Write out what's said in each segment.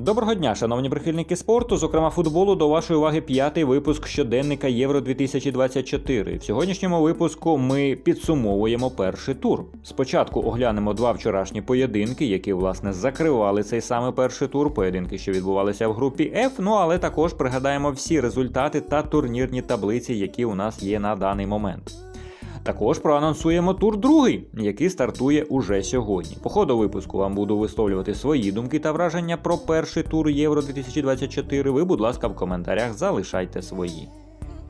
Доброго дня, шановні прихильники спорту, зокрема футболу, до вашої уваги п'ятий випуск щоденника Євро 2024. В сьогоднішньому випуску ми підсумовуємо перший тур. Спочатку оглянемо два вчорашні поєдинки, які власне закривали цей саме перший тур. Поєдинки, що відбувалися в групі F. Ну але також пригадаємо всі результати та турнірні таблиці, які у нас є на даний момент. Також проанонсуємо тур другий, який стартує уже сьогодні. По ходу випуску вам буду висловлювати свої думки та враження про перший тур Євро 2024. Ви, будь ласка, в коментарях залишайте свої.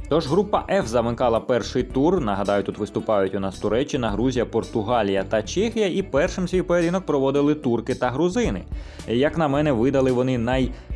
Тож група F замикала перший тур. Нагадаю, тут виступають у нас Туреччина, Грузія, Португалія та Чехія. І першим свій поєдинок проводили турки та грузини. Як на мене, видали вони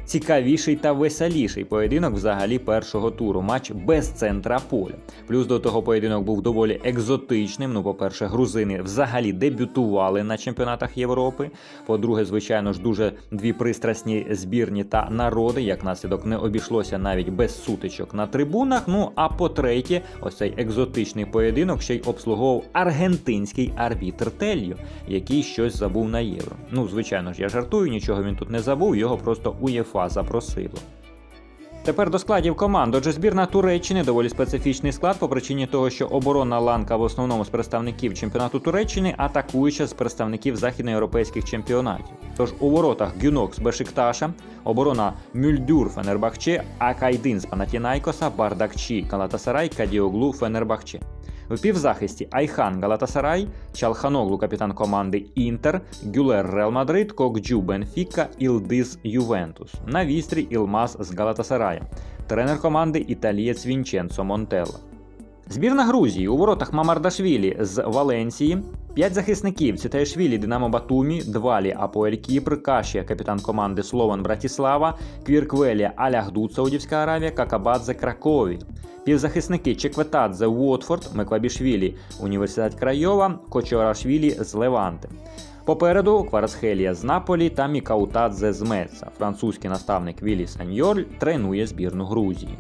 найцікавіший та веселіший поєдинок взагалі першого туру. Матч без центра поля. Плюс до того поєдинок був доволі екзотичним. Ну, по-перше, грузини взагалі дебютували на чемпіонатах Європи. По-друге, звичайно ж, дуже дві пристрасні збірні та народи. Як наслідок не обійшлося навіть без сутичок на трибунах. Ну а по-третє, ось цей екзотичний поєдинок ще й обслуговував аргентинський арбітр Тельо, який щось забув на євро. Ну, звичайно ж, я жартую, нічого він тут не забув, його просто УЄФА запросило. Тепер до складів команд. Отже, збірна Туреччини доволі специфічний склад по причині того, що оборонна ланка в основному з представників чемпіонату Туреччини, атакуюча з представників західноєвропейських чемпіонатів. Тож у воротах Гюнок з Бешикташа, оборона Мюльдюр Фенербахче, Акайдин з Панатінайкоса, Бардакчі Галатасарай, Кадіоглу Фенербахче. В півзахисті Айхан Галатасарай, Чалханоглу капітан команди Інтер, Гюлер Реал Мадрид, Кокджу Бенфіка, Ілдиз Ювентус. На вістрі Ілмаз з Галатасарая. Тренер команди італієць Вінченцо Монтелла. Збірна Грузії у воротах Мамардашвілі з Валенсії. П'ять захисників Цитаєшвілі Динамо Батумі, Двалі Апоель Кіпр, Кашія, капітан команди Слован Братіслава, Квірквелія Аляхдут, Саудівська Аравія, Какабадзе Кракові. Півзахисники Чекветадзе Уотфорд, Меквабішвілі, Університет Крайова, Кочорашвілі з Леванти. Попереду Кварасхелія з Наполі та Мікаутадзе з Меца. Французький наставник Вілі Саньоль тренує збірну Грузії.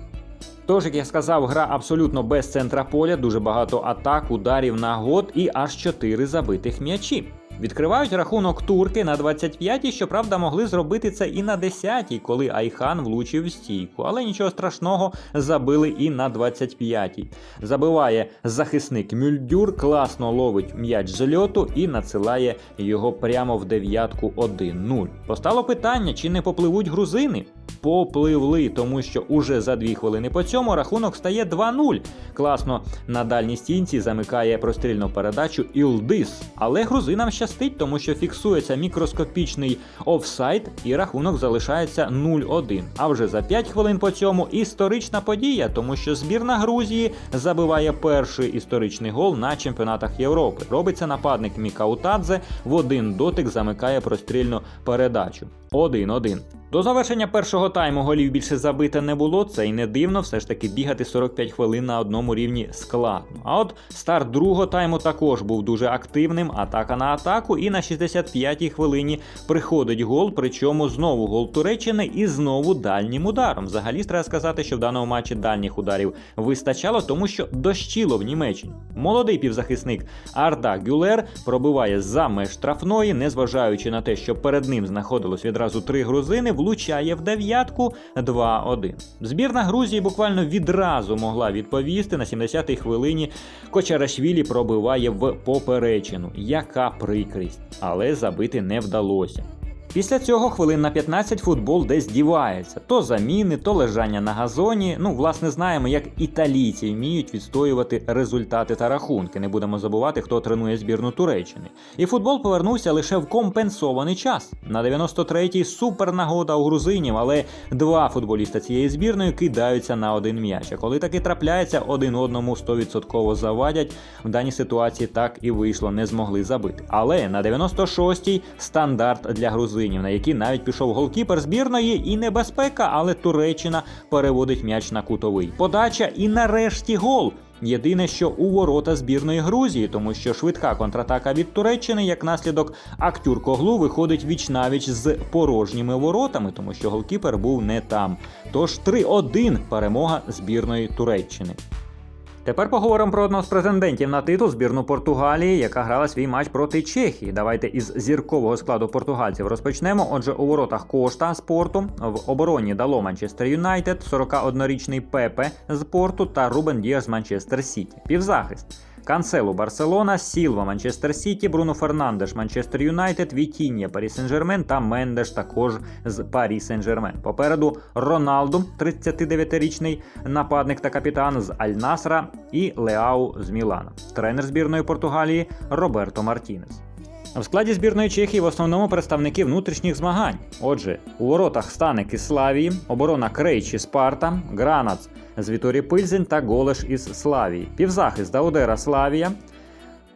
Тож, як я сказав, гра абсолютно без центра поля, дуже багато атак, ударів, нагод і аж 4 забитих м'ячі. Відкривають рахунок турки на 25-й, щоправда, могли зробити це і на 10-й, коли Айхан влучив в стійку. Але нічого страшного, забили і на 25-й. Забиває захисник Мюльдюр, класно ловить м'яч з льоту і надсилає його прямо в дев'ятку 1-0. Постало питання, чи не попливуть грузини? Попливли, тому що уже за дві хвилини по цьому рахунок стає 2-0. Класно на дальній стінці замикає прострільну передачу Ілдис. Але грузинам щастить, тому що фіксується мікроскопічний офсайд і рахунок залишається 0-1. А вже за 5 хвилин по цьому історична подія, тому що збірна Грузії забиває перший історичний гол на чемпіонатах Європи. Робиться нападник Мікаутадзе, в один дотик замикає прострільну передачу. 1-1. До завершення першого тайму голів більше забити не було, це й не дивно, все ж таки бігати 45 хвилин на одному рівні складно. А от старт другого тайму також був дуже активним, атака на атаку, і на 65-й хвилині приходить гол, причому знову гол Туреччини і знову дальнім ударом. Взагалі треба сказати, що в даному матчі дальніх ударів вистачало, тому що дощило в Німеччині. Молодий півзахисник Арда Гюлер пробиває за меж штрафної, незважаючи на те, що перед ним знаходилось відразу три грузини влучає в дев'ятку 2-1. Збірна Грузії буквально відразу могла відповісти. На 70-й хвилині Кочарашвілі пробиває в поперечину. Яка прикрість, але забити не вдалося. Після цього хвилин на 15 футбол десь дівається. То заміни, то лежання на газоні. Ну, власне, знаємо, як італійці вміють відстоювати результати та рахунки. Не будемо забувати, хто тренує збірну Туреччини. І футбол повернувся лише в компенсований час. На 93-й супернагода у грузинів, але два футболіста цієї збірної кидаються на один м'яч. А коли таки трапляється, один одному 100% завадять. В даній ситуації так і вийшло, не змогли забити. Але на 96-й стандарт для грузинів на які навіть пішов голкіпер збірної і небезпека, але Туреччина переводить м'яч на кутовий. Подача і нарешті гол. Єдине, що у ворота збірної Грузії, тому що швидка контратака від Туреччини, як наслідок актюр Коглу виходить віч-навіч з порожніми воротами, тому що голкіпер був не там. Тож 3-1 перемога збірної Туреччини. Тепер поговоримо про одного з претендентів на титул збірну Португалії, яка грала свій матч проти Чехії. Давайте із зіркового складу португальців розпочнемо. Отже, у воротах Кошта з порту, в обороні дало Манчестер Юнайтед, 41-річний Пепе з порту та Рубен Діас з Манчестер Сіті. Півзахист. Канцелу Барселона, Сілва Манчестер Сіті, Бруно Фернандеш Манчестер Юнайтед, Вітіння Парі Сен-Жермен та Мендеш також з Парі Сен-Жермен. Попереду Роналду, 39-річний нападник та капітан з Аль-Насра, і Леау з Мілана. Тренер збірної Португалії Роберто Мартінес. В складі збірної Чехії в основному представники внутрішніх змагань. Отже, у воротах Станик із оборона Крейчі Спарта, Гранац з Віторі Пильзень та Голеш із Славії. Півзахист Даудера Славія.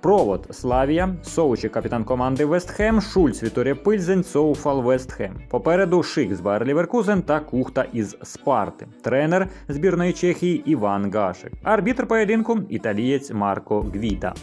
Провод Славія, Соучі капітан команди Вестхем, Шульц Віторія Пильзень, Соуфал Вестхем. Попереду Шик з Байер Ліверкузен та Кухта із Спарти. Тренер збірної Чехії Іван Гашик. Арбітр поєдинку італієць Марко Гвіта.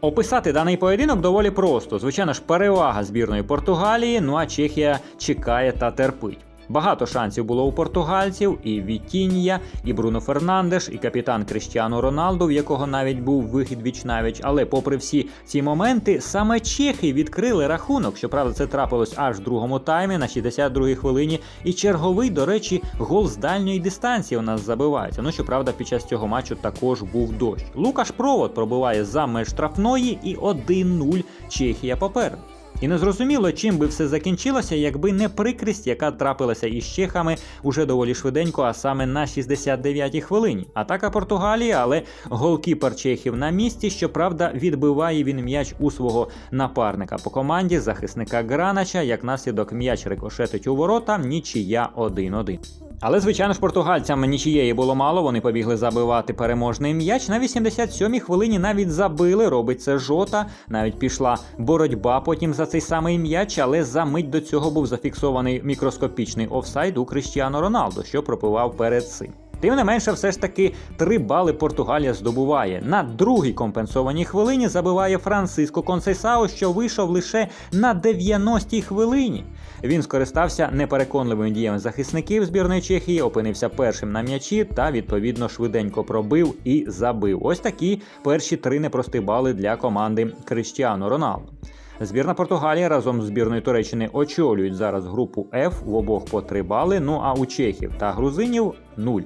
Описати даний поєдинок доволі просто. Звичайно ж, перевага збірної Португалії, ну а Чехія чекає та терпить. Багато шансів було у португальців, і Вітінія, і Бруно Фернандеш, і капітан Кріштіану Роналду, в якого навіть був вихід віч-навіч. Але, попри всі ці моменти, саме чехи відкрили рахунок. Щоправда, це трапилось аж в другому таймі на 62-й хвилині. І черговий, до речі, гол з дальньої дистанції у нас забивається. Ну, щоправда, під час цього матчу також був дощ. Лукаш Провод пробиває за меж штрафної і 1-0 Чехія попереду. І не зрозуміло, чим би все закінчилося, якби не прикрість, яка трапилася із чехами уже доволі швиденько, а саме на 69-й хвилині. Атака Португалії, але голкіпер чехів на місці. Щоправда, відбиває він м'яч у свого напарника по команді захисника Гранача. Як наслідок м'яч рикошетить у ворота, нічия 1-1. Але, звичайно ж, португальцям нічієї було мало. Вони побігли забивати переможний м'яч. На 87-й хвилині навіть забили. Робить це жота. Навіть пішла боротьба потім за цей самий м'яч, але за мить до цього був зафіксований мікроскопічний офсайд у Кріштіану Роналду, що пропивав перед цим. Тим не менше, все ж таки три бали Португалія здобуває. На другій компенсованій хвилині забиває Франциско Консейсао, що вийшов лише на 90-й хвилині. Він скористався непереконливими діями захисників збірної Чехії, опинився першим на м'ячі та відповідно швиденько пробив і забив. Ось такі перші три непрості бали для команди Криштіану Роналду. Збірна Португалії разом з збірною Туреччини очолюють зараз групу F в обох по 3 бали. Ну а у чехів та грузинів 0.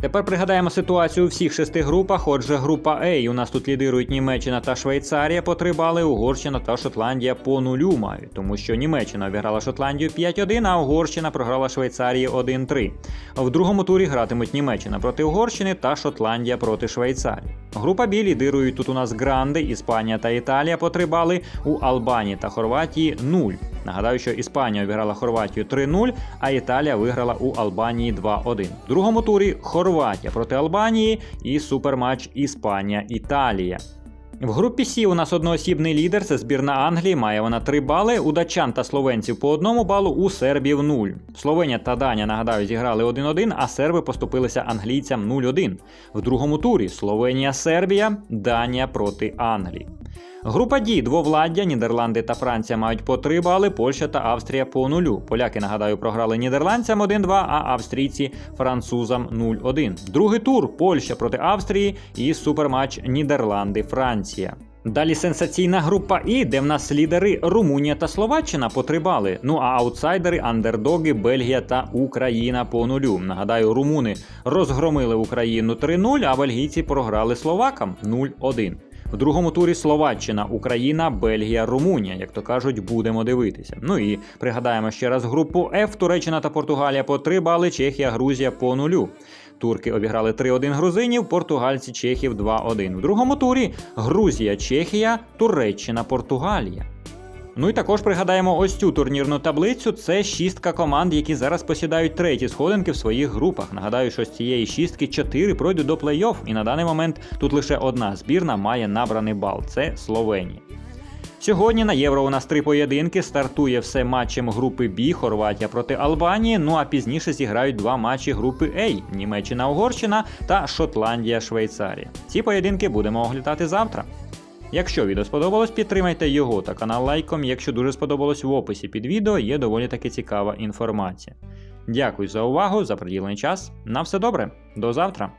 Тепер пригадаємо ситуацію у всіх шести групах. Отже, група А. У нас тут лідирують Німеччина та Швейцарія по 3 бали, Угорщина та Шотландія по нулю мають, тому що Німеччина обіграла Шотландію 5-1, а Угорщина програла Швейцарії 1-3. В другому турі гратимуть Німеччина проти Угорщини та Шотландія проти Швейцарії. Група Б лідирують тут у нас Гранди, Іспанія та Італія по 3 бали, у Албанії та Хорватії 0. Нагадаю, що Іспанія обіграла Хорватію 3-0, а Італія виграла у Албанії 2-1. В другому турі Хорватія проти Албанії і суперматч Іспанія-Італія. В групі Сі у нас одноосібний лідер, це збірна Англії, має вона 3 бали. У датчан та словенців по одному балу, у сербів 0. Словенія та Данія, нагадаю, зіграли 1-1, а серби поступилися англійцям 0-1. В другому турі Словенія-Сербія, Данія проти Англії. Група Ді двовладдя, Нідерланди та Франція мають по 3 бали, Польща та Австрія по нулю. Поляки, нагадаю, програли нідерландцям 1-2, а австрійці французам 0-1. Другий тур Польща проти Австрії і суперматч Нідерланди-Франція. Далі сенсаційна група І, де в нас лідери Румунія та Словаччина по 3 бали. Ну а аутсайдери, андердоги, Бельгія та Україна по нулю. Нагадаю, румуни розгромили Україну 3-0, а бельгійці програли словакам 0-1. В другому турі Словаччина, Україна, Бельгія, Румунія. Як то кажуть, будемо дивитися. Ну і пригадаємо ще раз групу F, Туреччина та Португалія по 3 бали, Чехія, Грузія по нулю. Турки обіграли 3-1 грузинів, португальці Чехів 2-1. В другому турі Грузія, Чехія, Туреччина, Португалія. Ну і також пригадаємо ось цю турнірну таблицю. Це шістка команд, які зараз посідають треті сходинки в своїх групах. Нагадаю, що з цієї шістки чотири пройдуть до плей-офф, і на даний момент тут лише одна збірна має набраний бал це Словенія. Сьогодні на євро у нас три поєдинки. Стартує все матчем групи Б, Хорватія проти Албанії. Ну а пізніше зіграють два матчі групи А Німеччина, Угорщина та Шотландія, Швейцарія. Ці поєдинки будемо оглядати завтра. Якщо відео сподобалось, підтримайте його та канал лайком. Якщо дуже сподобалось в описі під відео, є доволі таки цікава інформація. Дякую за увагу, за приділений час. На все добре, до завтра!